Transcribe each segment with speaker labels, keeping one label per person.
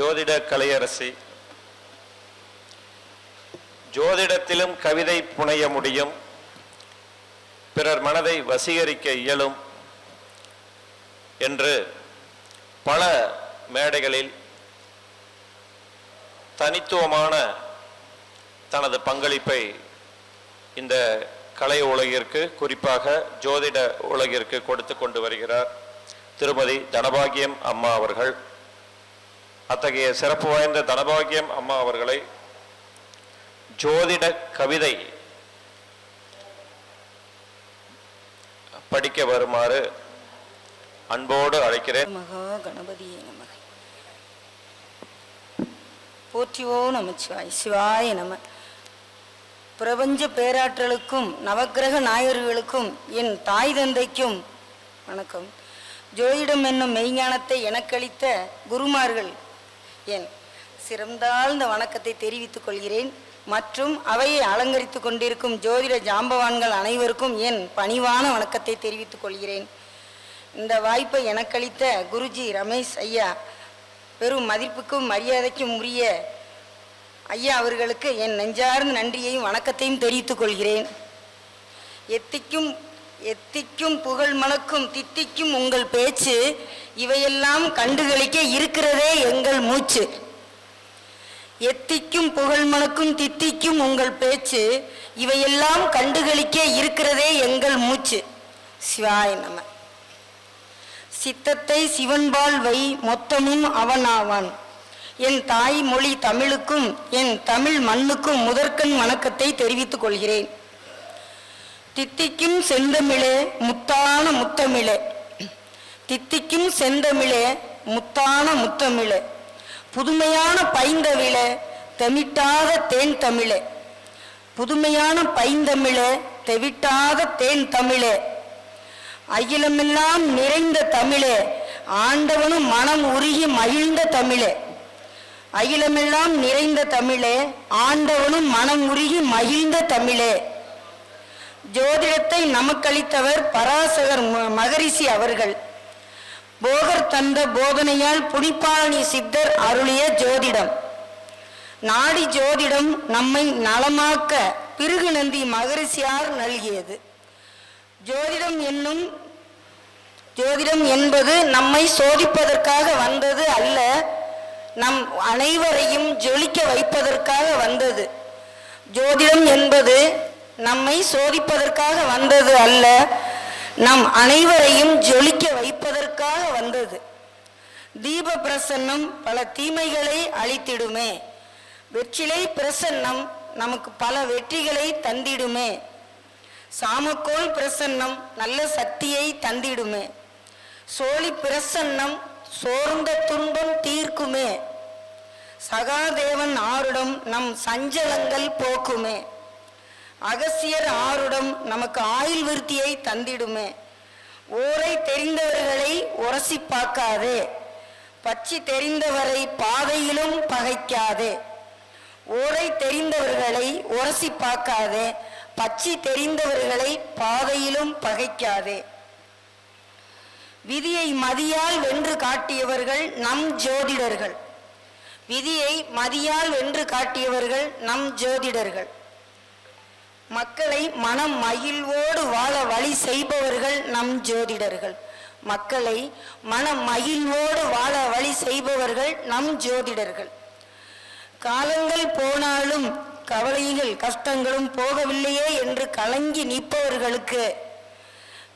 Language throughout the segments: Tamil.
Speaker 1: ஜோதிட கலையரசி ஜோதிடத்திலும் கவிதை புனைய முடியும். பிறர் மனதை வசீகரிக்க இயலும் என்று பல மேடைகளில் தனித்துவமான தனது பங்களிப்பை இந்த கலை உலகிற்கு குறிப்பாக ஜோதிட உலகிற்கு கொடுத்து கொண்டு வருகிறார் திருமதி தனபாகியம் அம்மா அவர்கள். அத்தகைய சிறப்பு வாய்ந்த தனபாகியம் அம்மா அவர்களை ஜோதிட கவிதை படிக்க வருமாறு அன்போடு அழைக்கிறேன்.
Speaker 2: மகா கணபதியே நம போற்றிவோ நமச்சிவாய். சிவாய நம. பிரபஞ்ச பேராற்றலுக்கும் நவக்கிரக நாயர்களுக்கும் என் தாய் தந்தைக்கும் வணக்கம். ஜோதிடம் என்னும் மெய்ஞானத்தை எனக்களித்த குருமார்கள் என் சிறந்தாழ்ந்த வணக்கத்தை தெரிவித்துக் கொள்கிறேன். மற்றும் அவையை அலங்கரித்துக் கொண்டிருக்கும் ஜோதிட ஜாம்பவான்கள் அனைவருக்கும் என் பணிவான வணக்கத்தை தெரிவித்துக் கொள்கிறேன். இந்த வாய்ப்பை எனக்களித்த குருஜி ரமேஷ் ஐயா பெரும் மதிப்புக்கும் மரியாதைக்கும் உரிய ஐயா அவர்களுக்கு என் நெஞ்சார்ந்த நன்றியையும் வணக்கத்தையும் தெரிவித்துக் கொள்கிறேன். எத்திக்கும் எத்திக்கும் புகழ் மணக்கும் தித்திக்கும் உங்கள் பேச்சு இவையெல்லாம் கண்டுகளிக்க இருக்கிறதே எங்கள் மூச்சு. எத்திக்கும் புகழ் மணக்கும் தித்திக்கும் உங்கள் பேச்சு இவையெல்லாம் கண்டுகளிக்க இருக்கிறதே எங்கள் மூச்சு. சிவாய நம. சித்தத்தை சிவன்பால் வை மொத்தமும் அவனாவான். என் தாய் மொழி தமிழுக்கும் என் தமிழ் மண்ணுக்கும் முதற்கண் வணக்கத்தை தெரிவித்துக் கொள்கிறேன். தித்திக்கும் செந்தமிழே முத்தான முத்தமிழே. தித்திக்கும் செந்தமிழே முத்தான முத்தமிழே. புதுமையான பைந்தமிழே தெமிட்டாத தேன் தமிழே புதுமையான பைந்தமிழே தெவிட்டாத தேன் தமிழே அகிலமெல்லாம் நிறைந்த தமிழே ஆண்டவனும் மனம் உருகி மகிழ்ந்த தமிழே. அகிலமெல்லாம் நிறைந்த தமிழே ஆண்டவனும் மனம் உருகி மகிழ்ந்த தமிழே. ஜோதிடத்தை நமக்களித்தவர் பராசகர் ம- மகரிஷி அவர்கள். போகர் தந்த போதனையால் புனிப்பாணி சித்தர் அருளிய ஜோதிடம். நாடி ஜோதிடம் நம்மை நலமாக்க பிருகு நந்தி மகரிஷியார் நல்கியது. ஜோதிடம் என்னும் ஜோதிடம் என்பது நம்மை சோதிப்பதற்காக வந்தது அல்ல நம் அனைவரையும் ஜொலிக்க வைப்பதற்காக வந்தது. ஜோதிடம் என்பது நம்மை சோதிப்பதற்காக வந்தது அல்ல நம் அனைவரையும் ஜொலிக்க வைப்பதற்காக வந்தது. தீப பிரசன்னம் பல தீமைகளை அழித்திடுமே. வெற்றிலை பிரசன்னம் நமக்கு பல வெற்றிகளை தந்திடுமே. சாமக்கோள் பிரசன்னம் நல்ல சக்தியை தந்திடுமே. சோழி பிரசன்னம் சோர்ந்த துன்பம் தீர்க்குமே. சகாதேவன் ஆருடம் நம் சஞ்சலங்கள் போக்குமே. அகசியர் ஆருடம் நமக்கு ஆயுள் விருத்தியை தந்திடுமே. ஊரை தெரிந்தவர்களை உரசி பார்க்காதே. பச்சி தெரிந்தவரை பாதையிலும் பகைக்காதே. ஊரை தெரிந்தவர்களை உரசி பார்க்காதே. பச்சி தெரிந்தவர்களை பாதையிலும் பகைக்காதே. விதியை மதியால் வென்று காட்டியவர்கள் நம் ஜோதிடர்கள். விதியை மதியால் வென்று காட்டியவர்கள் நம் ஜோதிடர்கள். மக்களை மனம் மகிழ்வோடு வாழ வழி செய்பவர்கள் நம் ஜோதிடர்கள். மக்களை மனம் மகிழ்வோடு வாழ வழி செய்பவர்கள் நம் ஜோதிடர்கள். காலங்கள் போனாலும் கவலைகள் கஷ்டங்களும் போகவில்லையே என்று கலங்கி நிற்பவர்களுக்கு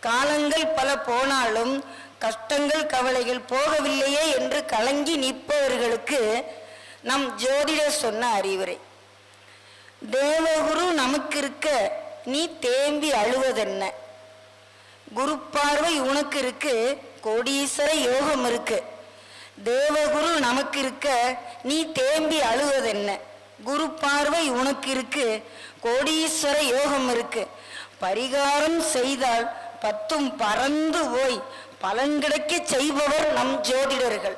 Speaker 2: காலங்கள் பல போனாலும் கஷ்டங்கள் கவலைகள் போகவில்லையே என்று கலங்கி நிற்பவர்களுக்கு நம் ஜோதிடர் சொன்ன அறிவுரை. தேவகுரு நமக்கு இருக்க நீ தேம்பி அழுவதென்ன? குரு பார்வை உனக்கு இருக்கு கோடீஸ்வர யோகம் இருக்கு. தேவகுரு நமக்கு இருக்க நீ தேம்பி அழுவதென்ன? குரு பார்வை உனக்கு இருக்கு கோடீஸ்வர யோகம் இருக்கு. பரிகாரம் செய்தால் பத்தும் பறந்து போய் பலன் கிடைக்க செய்பவர் நம் ஜோதிடர்கள்.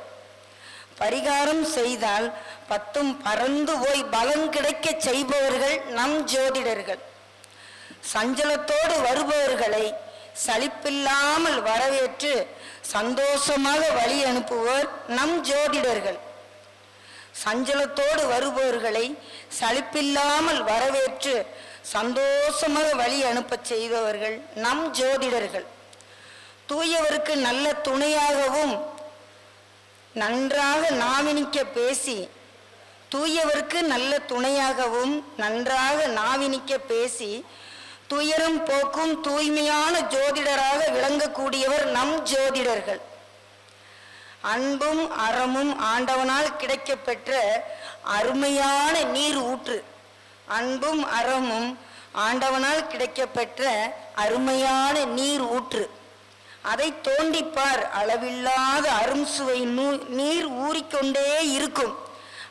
Speaker 2: பரிகாரம் செய்தால் பத்தும் பறந்து போய் பலம் கிடைக்க செய்பவர்கள் நம் ஜோதிடர்கள். சஞ்சலத்தோடு வருபவர்களை சலிப்பில்லாமல் வரவேற்று சந்தோஷமாக வழி அனுப்புவோர் நம் ஜோதிடர்கள். சஞ்சலத்தோடு வருபவர்களை சலிப்பில்லாமல் வரவேற்று சந்தோஷமாக வழி அனுப்பச் செய்தவர்கள் நம் ஜோதிடர்கள். தூயவருக்கு நல்ல துணையாகவும் நன்றாக நாமினிக்க பேசி தூயவருக்கு நல்ல துணையாகவும் நன்றாக நாவினிக்க பேசி துயரும் போக்கும் தூய்மையான ஜோதிடராக விளங்கக்கூடியவர் நம் ஜோதிடர்கள். அன்பும் அறமும் ஆண்டவனால் கிடைக்கப்பெற்ற அருமையான நீர் ஊற்று. அன்பும் அறமும் ஆண்டவனால் கிடைக்கப்பெற்ற அருமையான நீர் ஊற்று. அதை தோண்டிப்பார் அளவில்லாத அரும் சுவை நீர் ஊறிக்கொண்டே இருக்கும்.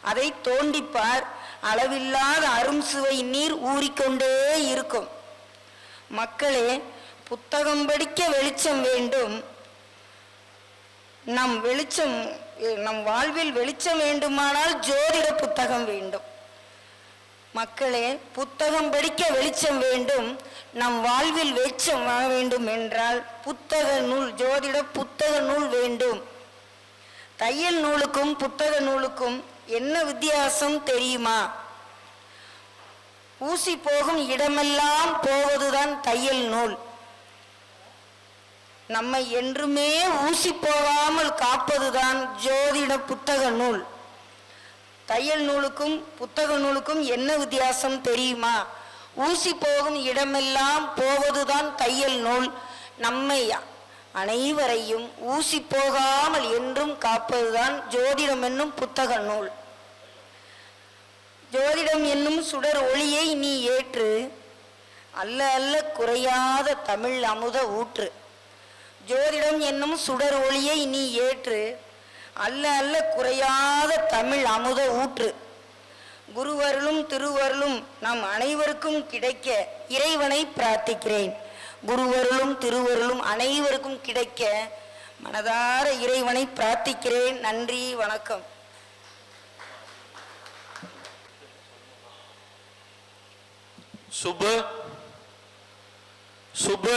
Speaker 2: அதை தோண்டிப்பார். அளவில்லாத அரும் சுவை நீர் ஊறிக்கொண்டே இருக்கும். மக்களே புத்தகம் படிக்க வெளிச்சம் வேண்டும். நம் வெளிச்சம் நம் வாழ்வில் வெளிச்சம் வேண்டுமானால் ஜோதிட புத்தகம் வேண்டும். மக்களே புத்தகம் படிக்க வெளிச்சம் வேண்டும். நம் வாழ்வில் வெளிச்சம் வர வேண்டும் என்றால் புத்தக நூல் ஜோதிட புத்தக நூல் வேண்டும். தையல் நூலுக்கும் புத்தக நூலுக்கும் என்ன வித்தியாசம் தெரியுமா? ஊசி போகும் இடமெல்லாம் போவதுதான் தையல் நூல். நம்மை என்றுமே ஊசி போகாமல் காப்பதுதான் ஜோதிட புத்தக நூல். தையல் நூலுக்கும் புத்தக நூலுக்கும் என்ன வித்தியாசம் தெரியுமா? ஊசி போகும் இடமெல்லாம் போவதுதான் தையல் நூல். நம்மை அனைவரையும் ஊசி போகாமல் என்றும் காப்பதுதான் ஜோதிடம் என்னும் புத்தக நூல். ஜோதிடம் என்னும் சுடர் ஒளியை நீ ஏற்று அல்ல அல்ல குறையாத தமிழ் அமுத ஊற்று. ஜோதிடம் என்னும் சுடர் ஒளியை நீ ஏற்று அல்ல அல்ல குறையாத தமிழ் அமுத ஊற்று. குருவருளும் திருவருளும் நம் அனைவருக்கும் கிடைக்க இறைவனை பிரார்த்திக்கிறேன். குருவருளும் திருவருளும் அனைவருக்கும் கிடைக்க மனதார இறைவனை பிரார்த்திக்கிறேன். நன்றி வணக்கம்.
Speaker 1: சுப சுப.